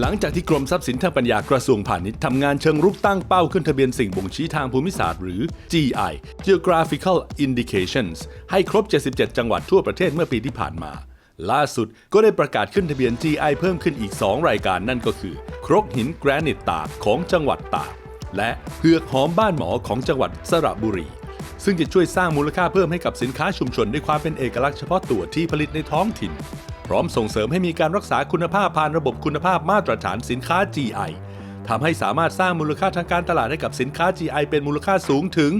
หลังจากที่กรมทรัพย์สินทางปัญญากระทรวงพาณิชย์ทำงานเชิงรุกตั้งเป้าขึ้นทะเบียนสิ่งบ่งชี้ทางภูมิศาสตร์หรือ GI Geographical Indications ให้ครบ 77 จังหวัดทั่วประเทศเมื่อปีที่ผ่านมา ล่าสุดก็ได้ประกาศขึ้นทะเบียน GI เพิ่มขึ้นอีก 2 รายการนั่นก็คือ ครกหินแกรนิตตากของจังหวัดตากและเผือกหอมบ้านหมอของจังหวัดสระบุรี ซึ่งจะช่วยสร้างมูลค่าเพิ่มให้กับสินค้าชุมชนด้วยความเป็นเอกลักษณ์เฉพาะตัวที่ผลิตในท้องถิ่น ร้อมส่งเสริมให้มีการรักษาคุณภาพผ่านระบบคุณภาพมาตรฐานสินค้า GI ทำให้สามารถสร้างมูลค่าทางการตลาดให้กับสินค้า GI เป็นมูลค่าสูงถึง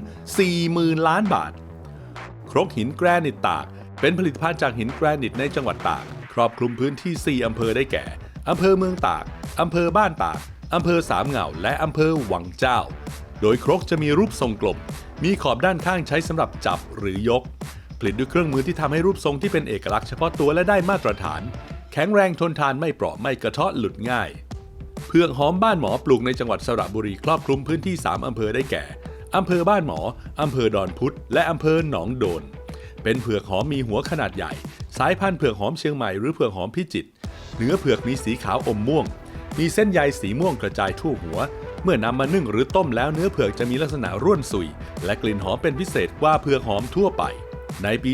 40,000 ล้านบาท ครกหินแกรนิตตาก เป็นผลิตภัณฑ์จากหินแกรนิตในจังหวัดตาก ครอบคลุมพื้นที่ 4 อำเภอได้แก่ อำเภอเมืองตาก อำเภอบ้านตาก อำเภอสามเงาและอำเภอหวังเจ้า โดยครกจะมีรูปทรงกลม มีขอบด้านข้างใช้สำหรับจับหรือยก ผลิตด้วยเครื่องมือที่ทำให้รูปทรงที่เป็นเอกลักษณ์เฉพาะตัวและได้มาตรฐาน แข็งแรงทนทานไม่เปราะไม่กระเทาะหลุดง่าย เพือกหอมบ้านหมอปลูกในจังหวัดสระบุรีครอบคลุมพื้นที่ 3อำเภอได้แก่อำเภอบ้านหมออำเภอดอนพุธและอำเภอหนองโดน เป็นเผือกหอมมีหัวขนาดใหญ่ สายพันธุ์เผือกหอมเชียงใหม่หรือเผือกหอมพิจิตรเนื้อเผือกมีสีขาวอมม่วง มีเส้นใยสีม่วงกระจายทั่วหัว เมื่อนำมานึ่งหรือต้มแล้วเนื้อเผือกจะมีลักษณะร่วนสุย และกลิ่นหอมเป็นพิเศษกว่าเผือกหอมทั่วไป ในปี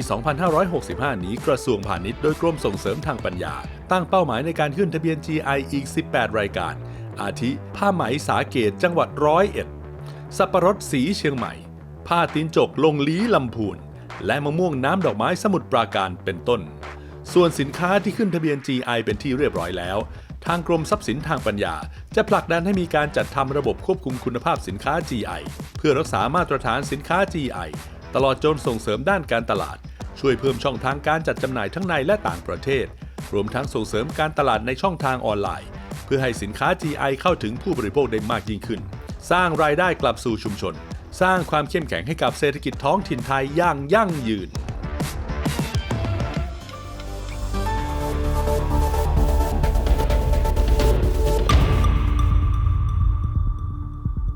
2565 นี้กระทรวงพาณิชย์โดยกรมส่งเสริมทางปัญญา ตั้งเป้าหมายในการขึ้นทะเบียน GI อีก 18 รายการ อาทิ ผ้าไหมสาเกตจังหวัดร้อยเอ็ดสับปะรดสีเชียงใหม่ ผ้าตีนจกลงลี้ลำพูน และมะม่วงน้ำดอกไม้สมุทรปราการเป็นต้น ส่วนสินค้าที่ขึ้นทะเบียน GI เป็นที่เรียบร้อยแล้ว ทางกรมทรัพย์สินทางปัญญา จะผลักดันให้มีการจัดทำระบบควบคุมคุณภาพสินค้า GI เพื่อรักษามาตรฐานสินค้า GI ตลอดจนส่งเสริมด้านการตลาด ช่วยเพิ่มช่องทางการจัดจำหน่ายทั้งในและต่างประเทศ รวมทั้งส่งเสริมการตลาดในช่องทางออนไลน์ เพื่อให้สินค้า GI เข้าถึงผู้บริโภคได้มากยิ่งขึ้น สร้างรายได้กลับสู่ชุมชน สร้างความเข้มแข็งให้กับเศรษฐกิจท้องถิ่นไทยอย่างยั่งยืน